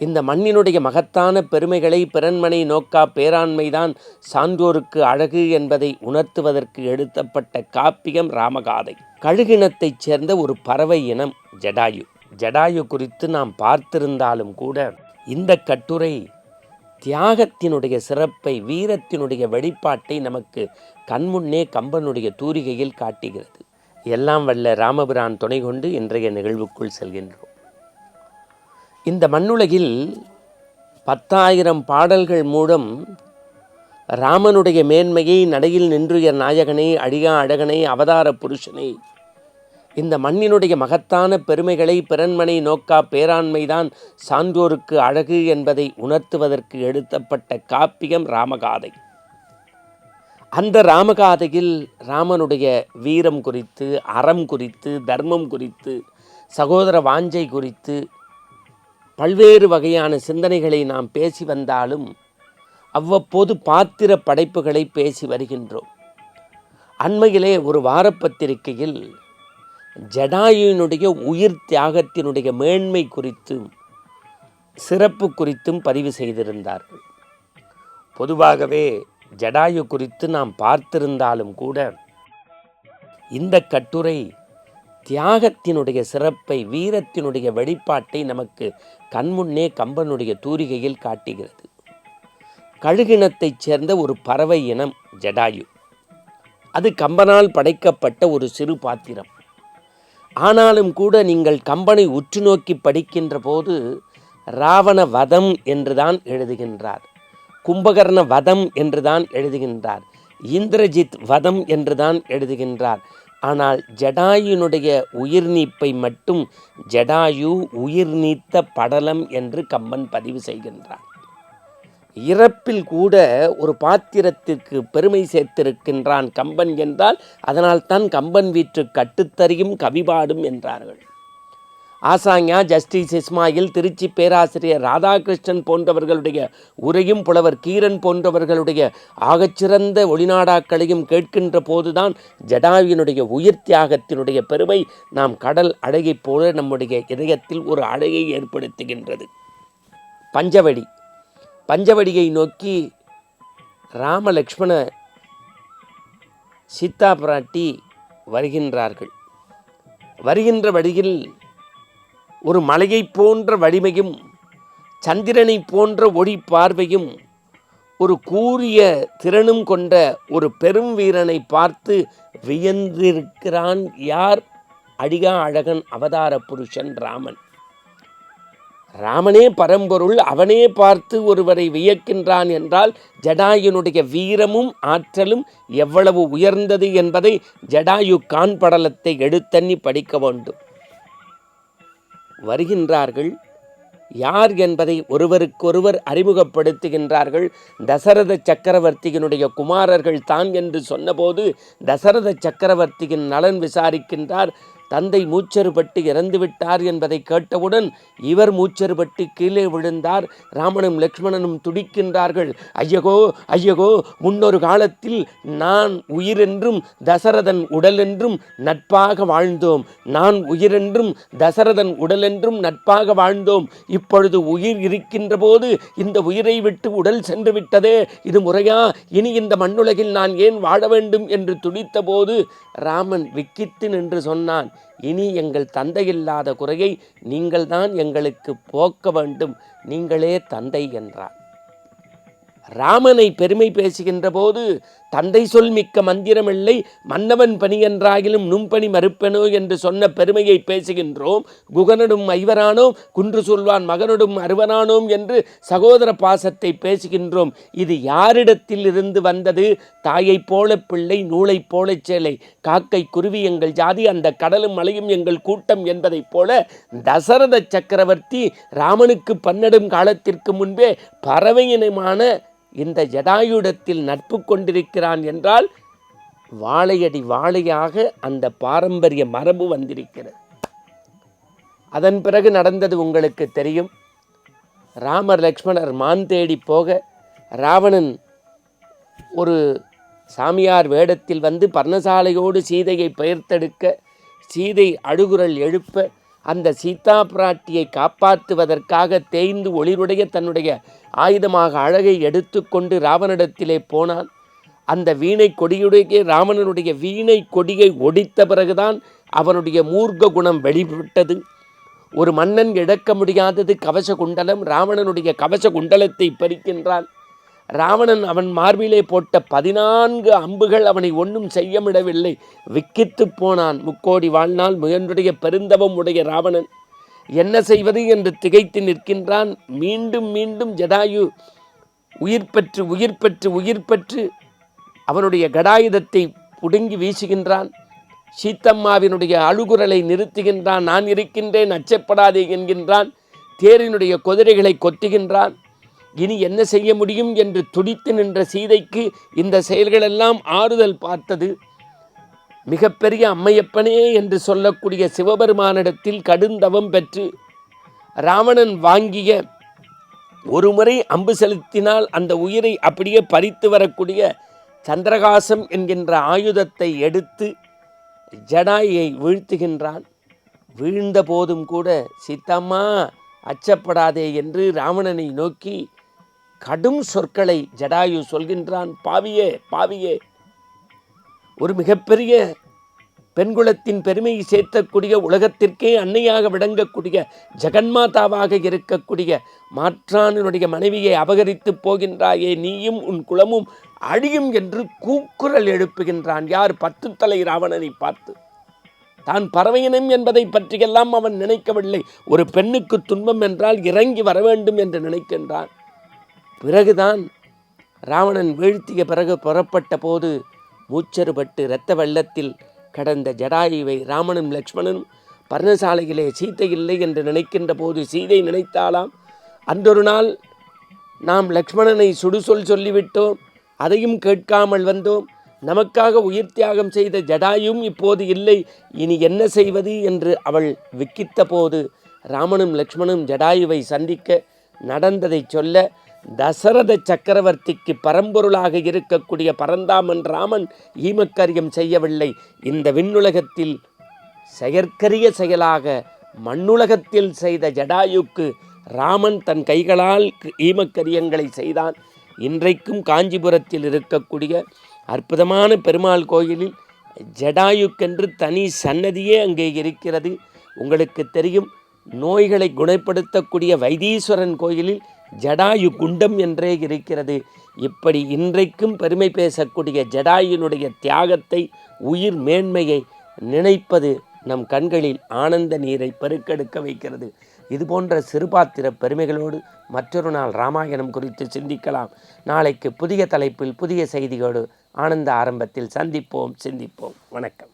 இந்த மண்ணினுடைய மகத்தான பெருமைகளை பிறன்மனை நோக்கா பேராண்மைதான் சான்றோருக்கு அழகு என்பதை உணர்த்துவதற்கு எழுத்தப்பட்ட காப்பியம் ராமகாதை. கழுகினத்தைச் சேர்ந்த ஒரு பறவை இனம் ஜடாயு. ஜடாயு குறித்து நாம் பார்த்திருந்தாலும் கூட இந்த கட்டுரை தியாகத்தினுடைய சிறப்பை வீரத்தினுடைய வெளிப்பாட்டை நமக்கு கண்முன்னே கம்பனுடைய தூரிகையில் காட்டுகிறது. எல்லாம் வல்ல ராமபிரான் துணை கொண்டு இன்றைய நிகழ்வுக்குள் செல்கின்றோம். இந்த மண்ணுலகில் பத்தாயிரம் பாடல்கள் மூலம் ராமனுடைய மேன்மையை நடையில் நின்றுயர் நாயகனை அழியா அழகனை அவதார புருஷனை. இந்த மண்ணினுடைய மகத்தான பெருமைகளை பிறன்மனை நோக்கா பேராண்மைதான் சான்றோருக்கு அழகு என்பதை உணர்த்துவதற்கு எழுத்தப்பட்ட காப்பியம் ராமகாதை. அந்த ராமகாதையில் ராமனுடைய வீரம் குறித்து அறம் குறித்து தர்மம் குறித்து சகோதர வாஞ்சை குறித்து பல்வேறு வகையான சிந்தனைகளை நாம் பேசி வந்தாலும் அவ்வப்போது பாத்திர படைப்புகளை பேசி வருகின்றோம். அண்மையிலே ஒரு வாரப்பத்திரிகையில் ஜடாயுவினுடைய உயிர் தியாகத்தினுடைய மேன்மை குறித்தும் சிறப்பு குறித்தும் பதிவு செய்திருந்தார்கள். பொதுவாகவே ஜடாயு குறித்து நாம் பார்த்திருந்தாலும் கூட இந்த கட்டுரை தியாகத்தினுடைய சிறப்பை வீரத்தினுடைய வெளிப்பாட்டை நமக்கு கண்முன்னே கம்பனுடைய தூரிகையில் காட்டுகிறது. கழுகினத்தைச் சேர்ந்த ஒரு பறவை இனம் ஜடாயு. அது கம்பனால் படைக்கப்பட்ட ஒரு சிறு பாத்திரம். ஆனாலும் கூட நீங்கள் கம்பனை உற்று நோக்கி படிக்கின்ற போது ராவண வதம் என்றுதான் எழுதுகின்றார். கும்பகர்ண வதம் என்றுதான் எழுதுகின்றார். இந்திரஜித் வதம் என்றுதான் எழுதுகின்றார். ஆனால் ஜடாயுனுடைய உயிர் நீப்பை மட்டும் ஜடாயு உயிர் நீத்த படலம் என்று கம்பன் பதிவு செய்கின்றார் இறப்பில் கூட ஒரு பாத்திரத்திற்கு பெருமை சேர்த்திருக்கின்றான் கம்பன் என்றால் அதனால்தான் கம்பன் வீற்று கட்டுத்தறியும் கவிபாடும் என்றார்கள். ஆசாங்கியா ஜஸ்டிஸ் இஸ்மாயில் திருச்சி பேராசிரியர் ராதாகிருஷ்ணன் போன்றவர்களுடைய உரையும் புலவர் கீரன் போன்றவர்களுடைய ஆகச்சிறந்த ஒளிநாடாக்களையும் கேட்கின்ற போதுதான் ஜடாவினுடைய உயிர் தியாகத்தினுடைய பெருமை நாம் கடல் அழகைப் போல நம்முடைய இதயத்தில் ஒரு அழகை ஏற்படுத்துகின்றது. பஞ்சவடி. பஞ்சவடியை நோக்கி ராமலக்ஷ்மண சீதா பிராட்டி வருகின்றார்கள். வருகின்ற வழியில் ஒரு மலையைப் போன்ற வலிமையும் சந்திரனை போன்ற ஒளி பார்வையும் ஒரு கூரிய திறனும் கொண்ட ஒரு பெரும் வீரனை பார்த்து வியந்திருக்கிறான் யார்? அடிகா அழகன் அவதார புருஷன் ராமன். ராமனே பரம்பொருள் அவனே பார்த்து ஒருவரை வியக்கின்றான் என்றால் ஜடாயுனுடைய வீரமும் ஆற்றலும் எவ்வளவு உயர்ந்தது என்பதை ஜடாயு காண்படலத்தை எடுத்தண்ணி படிக்க வேண்டும். வருகின்றார்கள். யார் என்பதை ஒருவருக்கொருவர் அறிமுகப்படுத்துகின்றார்கள். தசரத சக்கரவர்த்தியினுடைய குமாரர்கள் தான் என்று சொன்னபோது தசரத சக்கரவர்த்தியின் நலன் விசாரிக்கின்றார். தந்தை மூச்சறுபட்டு இறந்துவிட்டார் என்பதை கேட்டவுடன் இவர் மூச்சறுபட்டு கீழே விழுந்தார். ராமனும் லக்ஷ்மணனும் துடிக்கின்றார்கள். ஐயகோ ஐயகோ முன்னொரு காலத்தில் நான் உயிரென்றும் தசரதன் உடலென்றும் நட்பாக வாழ்ந்தோம். நான் உயிரென்றும் தசரதன் உடலென்றும் நட்பாக வாழ்ந்தோம். இப்பொழுது உயிர் இருக்கின்ற போது இந்த உயிரை விட்டு உடல் சென்று விட்டதே. இது முறையா? இனி இந்த மண்ணுலகில் நான் ஏன் வாழ வேண்டும்? என்று துடித்த போது ராமன் விக்கித்து நின்று சொன்னான். இனி எங்கள் தந்தையில்லாத குறையை நீங்கள்தான் எங்களுக்கு போக்க வேண்டும். நீங்களே தந்தை என்றார். ராமனை பெருமை பேசுகின்ற போது தந்தை சொல் மிக்க மந்திரமில்லை மன்னவன் பணி என்றாகிலும் நும்பணி மறுப்பெனோ என்று சொன்ன பெருமையை பேசுகின்றோம். குகனடும் ஐவரானோம் குன்று சொல்வான் மகனோடும் அருவனானோம் என்று சகோதர பாசத்தை பேசுகின்றோம். இது யாரிடத்தில் இருந்து வந்தது? தாயைப் போல பிள்ளை நூலைப் போல சேலை காக்கை குருவி எங்கள் ஜாதி அந்த கடலும் மலையும் எங்கள் கூட்டம் என்பதைப் போல தசரத சக்கரவர்த்தி ராமனுக்கு பன்னெடும் காலத்திற்கு முன்பே பறவையினமான இந்த ஜடாயுடத்தில் நட்பு கொண்டிருக்கிறான் என்றால் வாழையடி வாழையாக அந்த பாரம்பரிய மரபு வந்திருக்கிறது. அதன் பிறகு நடந்தது உங்களுக்கு தெரியும். ராமர் லக்ஷ்மணர் மான் தேடி போக ராவணன் ஒரு சாமியார் வேடத்தில் வந்து பர்ணசாலையோடு சீதையை பெயர்த்தெடுக்க சீதை அழுகுரல் எழுப்ப அந்த சீதா பிராட்டியை காப்பாற்றுவதற்காக தேய்ந்து ஒளிருடைய தன்னுடைய ஆயுதமாக அழகை எடுத்துக்கொண்டு ராவனிடத்திலே போனான். அந்த வீணை கொடியுடைய ராவணனுடைய வீணை கொடியை ஒடித்த பிறகுதான் அவனுடைய மூர்க்க குணம் வெளிப்பட்டது. ஒரு மன்னன் இழக்க முடியாதது கவச குண்டலம் ராவணனுடைய கவச குண்டலத்தை பறிக்கின்றான். ராவணன் அவன் மார்பிலே போட்ட பதினான்கு அம்புகள் அவனை ஒன்றும் செய்யமிடவில்லை. விக்கித்து போனான். முக்கோடி வாழ்நாள் முயன்றுடைய பெருந்தவம் உடைய ராவணன். என்ன செய்வது என்று திகைத்து நிற்கின்றான். மீண்டும் மீண்டும் ஜடாயு உயிர் பெற்று உயிர் பெற்று உயிர் பெற்று அவனுடைய கடாயுதத்தை புடுங்கி வீசுகின்றான். சீத்தம்மாவினுடைய அழுகுரலை நிறுத்துகின்றான். நான் இருக்கின்றேன் அச்சப்படாதே என்கின்றான். தேரினுடைய குதிரைகளை கொத்துகின்றான். இனி என்ன செய்ய முடியும் என்று துடித்து நின்ற சீதைக்கு இந்த செயல்களெல்லாம் ஆறுதல் பார்த்தது. மிகப்பெரிய அம்மையப்பனே என்று சொல்லக்கூடிய சிவபெருமானிடத்தில் கடுந்தவம் பெற்று ராவணன் வாங்கிய ஒரு முறை அம்பு செலுத்தினால் அந்த உயிரை அப்படியே பறித்து வரக்கூடிய சந்திரகாசம் என்கின்ற ஆயுதத்தை எடுத்து ஜடாயை வீழ்த்துகின்றான். வீழ்ந்த போதும் கூட சீத்தம்மா அச்சப்படாதே என்று ராவணனை நோக்கி கடும் சொற்களை ஜடாயு சொல்கின்றான். பாவியே பாவியே. ஒரு மிகப்பெரிய பெண்குலத்தின் பெருமையை சேர்த்தக்கூடிய உலகத்திற்கே அன்னையாக விளங்கக்கூடிய ஜெகன்மாதாவாக இருக்கக்கூடிய மாற்றானினுடைய மனைவியை அபகரித்து போகின்றாயே நீயும் உன் குலமும் அழியும் என்று கூக்குரல் எழுப்புகின்றான். யார் பத்து தலை ராவணனை பார்த்து. தான் பறவையினம் என்பதை பற்றியெல்லாம் அவன் நினைக்கவில்லை. ஒரு பெண்ணுக்கு துன்பம் என்றால் இறங்கி வர வேண்டும் என்று நினைக்கின்றான். பிறகுதான் ராவணன் வீழ்த்திய பிறகு புறப்பட்ட போது மூச்சறுபட்டு இரத்த வெள்ளத்தில் கடந்த ஜடாயுவை ராமனும் லக்ஷ்மணனும் பர்ணசாலையிலே சீதை இல்லை என்று நினைக்கின்ற போது சீதை நினைத்தாலாம் அன்றொரு நாள் நாம் லக்ஷ்மணனை சுடுசொல் சொல்லிவிட்டோம். அதையும் கேட்காமல் வந்தோம். நமக்காக உயிர் தியாகம் செய்த ஜடாயும் இப்போது இல்லை. இனி என்ன செய்வது என்று அவள் விக்கித்த போது ராமனும் லக்ஷ்மணும் ஜடாயுவை சந்திக்க நடந்ததை சொல்ல தசரத சக்கரவர்த்திக்கு பரம்பொருளாக இருக்கக்கூடிய பரந்தாமன் ராமன் ஈமக்கரியம் செய்யவில்லை. இந்த விண்ணுலகத்தில் செயற்கரிய செயலாக மண்ணுலகத்தில் செய்த ஜடாயுக்கு ராமன் தன் கைகளால் ஈமக்கரியங்களை செய்தான். இன்றைக்கும் காஞ்சிபுரத்தில் இருக்கக்கூடிய அற்புதமான பெருமாள் கோயிலில் ஜடாயுக்கென்று தனி சன்னதியே அங்கே இருக்கிறது. உங்களுக்கு தெரியும் நோய்களை குணப்படுத்தக்கூடிய வைத்தீஸ்வரன் கோயிலில் ஜடாயு குண்டம் என்றே இருக்கிறது. இப்படி இன்றைக்கும் பெருமை பேசக்கூடிய ஜடாயுனுடைய தியாகத்தை உயிர் மேன்மையை நினைப்பது நம் கண்களில் ஆனந்த நீரை பெருக்கெடுக்க வைக்கிறது. இது போன்ற சிறுபாத்திர பெருமைகளோடு மற்றொரு நாள் ராமாயணம் குறித்து சிந்திக்கலாம். நாளைக்கு புதிய தலைப்பில் புதிய செய்தியோடு ஆனந்த ஆரம்பத்தில் சந்திப்போம் சிந்திப்போம். வணக்கம்.